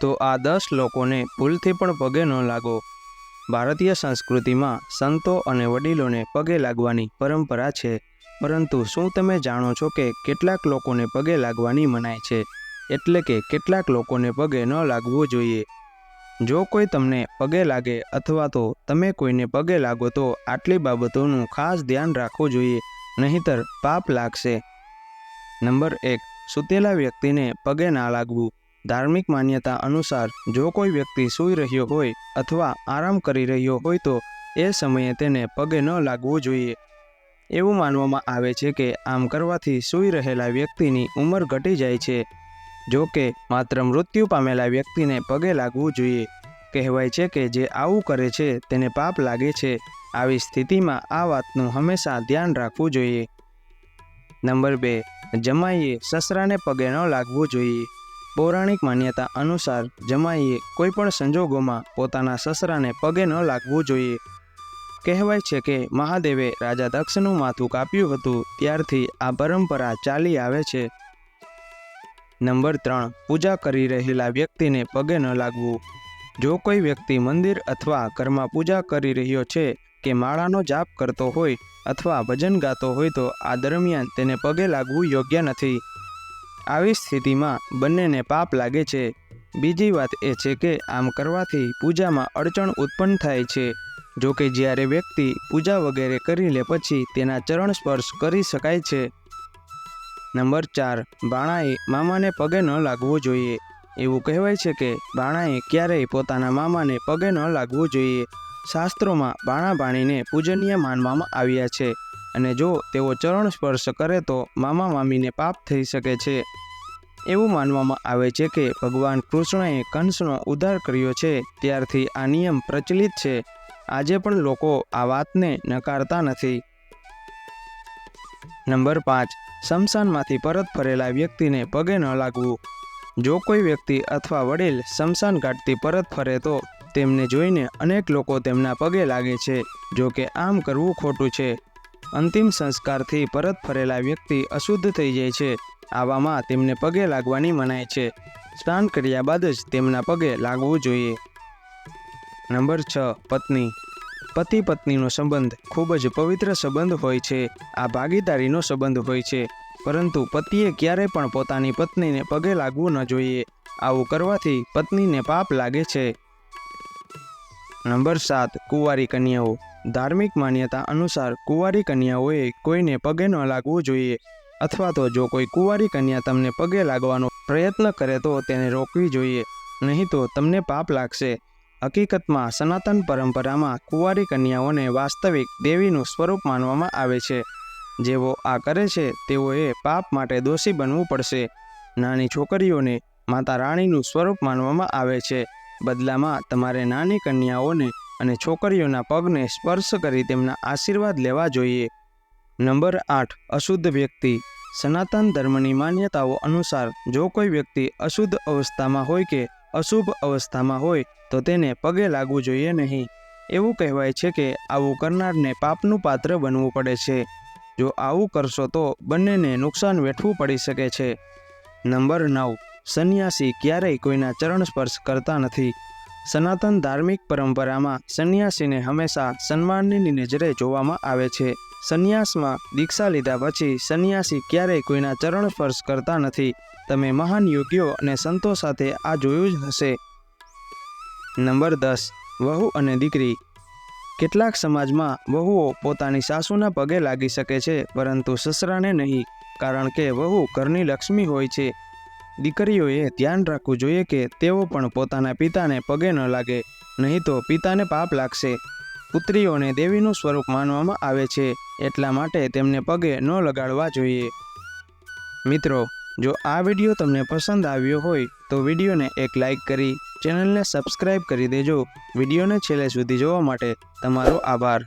તો આ દસ લોકોને ભૂલથી પણ પગે ન લાગો. ભારતીય સંસ્કૃતિમાં સંતો અને વડીલોને પગે લાગવાની પરંપરા છે. પરંતુ શું તમે જાણો છો કે કેટલાક લોકોને પગે લાગવાની મનાય છે? એટલે કે કેટલાક લોકોને પગે ન લાગવું જોઈએ. જો કોઈ તમને પગે લાગે અથવા તો તમે કોઈને પગે લાગો તો આટલી બાબતોનું ખાસ ધ્યાન રાખવું જોઈએ, નહીંતર પાપ લાગશે. નંબર એક, સૂતેલા વ્યક્તિને પગે ના લાગવું. ધાર્મિક માન્યતા અનુસાર જો કોઈ વ્યક્તિ સૂઈ રહ્યો હોય અથવા આરામ કરી રહ્યો હોય તો એ સમયે તેને પગે ન લાગવું જોઈએ. એવું માનવામાં આવે છે કે આમ કરવાથી સૂઈ રહેલા વ્યક્તિની ઉંમર ઘટી જાય છે. જો કે માત્ર મૃત્યુ પામેલા વ્યક્તિને પગે લાગવું જોઈએ. કહેવાય છે કે જે આવું કરે છે તેને પાપ લાગે છે. આવી સ્થિતિમાં આ વાતનું હંમેશા ધ્યાન રાખવું જોઈએ. નંબર બે. જમાઈએ સસરાને પગે ન લાગવું જોઈએ. પૌરાણિક માન્યતા અનુસાર જમાઈએ કોઈ પણ સંજોગોમાં પોતાના સસરાને પગે ન લાગવું જોઈએ. કહેવાય છે કે મહાદેવે રાજા દક્ષનું માથું કાપ્યું હતું, ત્યારથી આ પરંપરા ચાલી આવે છે. નંબર ત્રણ, પૂજા કરી રહેલા વ્યક્તિને પગે ન લાગવું. જો કોઈ વ્યક્તિ મંદિર અથવા ઘરમાં પૂજા કરી રહ્યો છે કે માળાનો જાપ કરતો હોય અથવા ભજન ગાતો હોય તો આ દરમિયાન તેને પગે લાગવું યોગ્ય નથી. આવી સ્થિતિમાં બંનેને પાપ લાગે છે. બીજી વાત એ છે કે આમ કરવાથી પૂજામાં અડચણ ઉત્પન્ન થાય છે. જો કે જ્યારે વ્યક્તિ પૂજા વગેરે કરી લે પછી તેના ચરણ સ્પર્શ કરી શકાય છે. નંબર ચાર, બાણાએ મામાને પગે ન લાગવું જોઈએ. એવું કહેવાય છે કે બાણાએ ક્યારેય પોતાના મામાને પગે ન લાગવું જોઈએ. શાસ્ત્રોમાં બાણા બાણીને પૂજનીય માનવામાં આવ્યા છે. અને જો તેઓ ચરણ સ્પર્શ કરે તો મામા મામીને પાપ થઈ શકે છે. એવું માનવામાં આવે છે કે ભગવાન કૃષ્ણએ કંસનો ઉદ્ધાર કર્યો છે, ત્યારથી આ નિયમ પ્રચલિત છે. આજે પણ લોકો આ વાતને નકારતા નથી. નંબર પાંચ. શમશાનમાંથી પરત ફરેલા વ્યક્તિને પગે ન લાગવું. જો કોઈ વ્યક્તિ અથવા વડીલ શમશાન ઘાટથી પરત ફરે તો તેમને જોઈને અનેક લોકો તેમના પગે લાગે છે, જો કે આમ કરવું ખોટું છે. અંતિમ સંસ્કારથી પરત ફરેલા વ્યક્તિ અશુદ્ધ થઈ જાય છે. આવામાં તેમને પગે લાગવાની મનાય છે. સ્નાન કર્યા બાદ જ તેમના પગે લાગવું જોઈએ. નંબર છ, પત્ની. પતિ પત્નીનો સંબંધ ખૂબ જ પવિત્ર સંબંધ હોય છે. આ ભાગીદારીનો સંબંધ હોય છે. પરંતુ પતિએ ક્યારેય પણ પોતાની પત્નીને પગે લાગવું ન જોઈએ. આવું કરવાથી પત્નીને પાપ લાગે છે. નંબર સાત, કુંવારી કન્યાઓ. ધાર્મિક માન્યતા અનુસાર કુંવારી કન્યાઓએ કોઈને પગે ન લાગવું જોઈએ અથવા તો જો કોઈ કુંવારી કન્યા તમને પગે લાગવાનો પ્રયત્ન કરે તો તેને રોકવી જોઈએ, નહીં તો તમને પાપ લાગશે. હકીકતમાં સનાતન પરંપરામાં કુંવારી કન્યાઓને વાસ્તવિક દેવીનું સ્વરૂપ માનવામાં આવે છે. જેઓ આ કરે છે, તેઓએ પાપ માટે દોષી બનવું પડશે. નાની છોકરીઓને માતા રાણીનું સ્વરૂપ માનવામાં આવે છે. બદલામાં તમારે નાની કન્યાઓને અને છોકરીઓના પગને સ્પર્શ કરી તેમના આશીર્વાદ લેવા જોઈએ. નંબર આઠ, અશુદ્ધ વ્યક્તિ. સનાતન ધર્મની માન્યતાઓ અનુસાર, જો કોઈ વ્યક્તિ અશુદ્ધ અવસ્થામાં હોય કે અશુભ અવસ્થામાં હોય, તો તેને પગે લાગવું જોઈએ નહીં. એવું કહેવાય છે કે આવું કરનારને પાપનું પાત્ર બનવું પડે છે. જો આવું કરશો તો બંનેને નુકસાન વેઠવું પડી શકે છે. નંબર નવ, સંન્યાસી ક્યારેય કોઈના ચરણ સ્પર્શ કરતા નથી. સનાતન ધાર્મિક પરંપરામાં સંન્યાસીને હંમેશા સન્માનની નજરે જોવામાં આવે છે. સંન્યાસમાં દીક્ષા લીધા પછી સંન્યાસી ક્યારેય કોઈના ચરણ સ્પર્શ કરતા નથી. તમે મહાન યોગીઓ અને સંતો સાથે આ જોયું જ હશે. નંબર દસ. વહુ અને દીકરી. કેટલાક સમાજમાં વહુઓ પોતાની સાસુના પગે લાગી શકે છે, પરંતુ સસરાને નહીં, કારણ કે વહુ ઘરની લક્ષ્મી હોય છે. દીકરીઓએ ધ્યાન રાખવું જોઈએ કે તેઓ પણ પોતાના પિતાને પગે ન લાગે, નહીં તો પિતાને પાપ લાગશે. પુત્રીઓને દેવીનું સ્વરૂપ માનવામાં આવે છે, એટલા માટે તેમને પગે ન લગાડવા જોઈએ. મિત્રો, જો આ વીડિયો તમને પસંદ આવ્યો હોય, તો વિડીયોને એક લાઈક કરી, ચેનલને સબસ્ક્રાઇબ કરી દેજો. વિડીયોને છેલ્લે સુધી જોવા માટે તમારો આભાર.